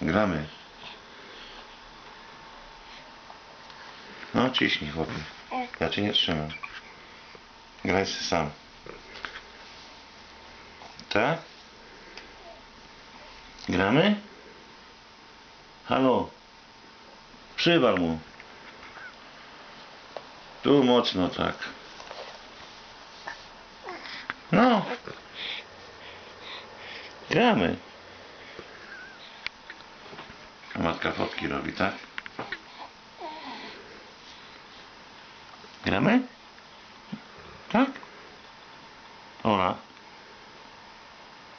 Gramy. No, ciśnij, chłopie. Ja cię nie trzymam. Graj sobie sam. Tak? Gramy? Halo? Przywal mu. Tu mocno tak. No. Gramy. Matka fotki robi, tak? Gramy? Tak? Ola.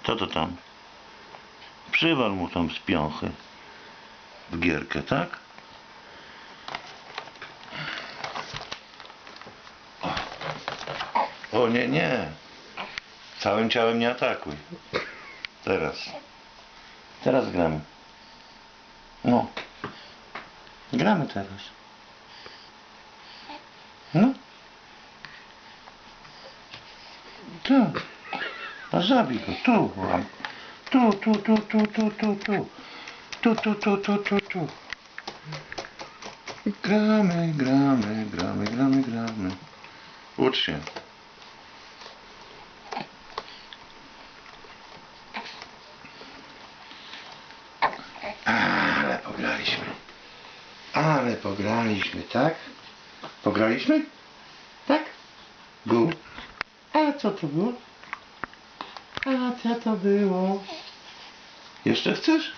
Co to tam? Przywal mu tam z piąchy. W gierkę, tak? O nie, nie. Całym ciałem nie atakuj. Teraz. Teraz gramy. No. Gramy teraz. No. Tu. A zabij go. Tu. Tu, tu, tu, tu, tu, tu, tu. Tu, tu, tu, tu, tu, tu. Gramy, gramy, gramy, gramy, gramy. Ucz się. Ale pograliśmy. Ale pograliśmy, tak? Pograliśmy? Tak? Gu. A co to było? A co to było? Jeszcze chcesz?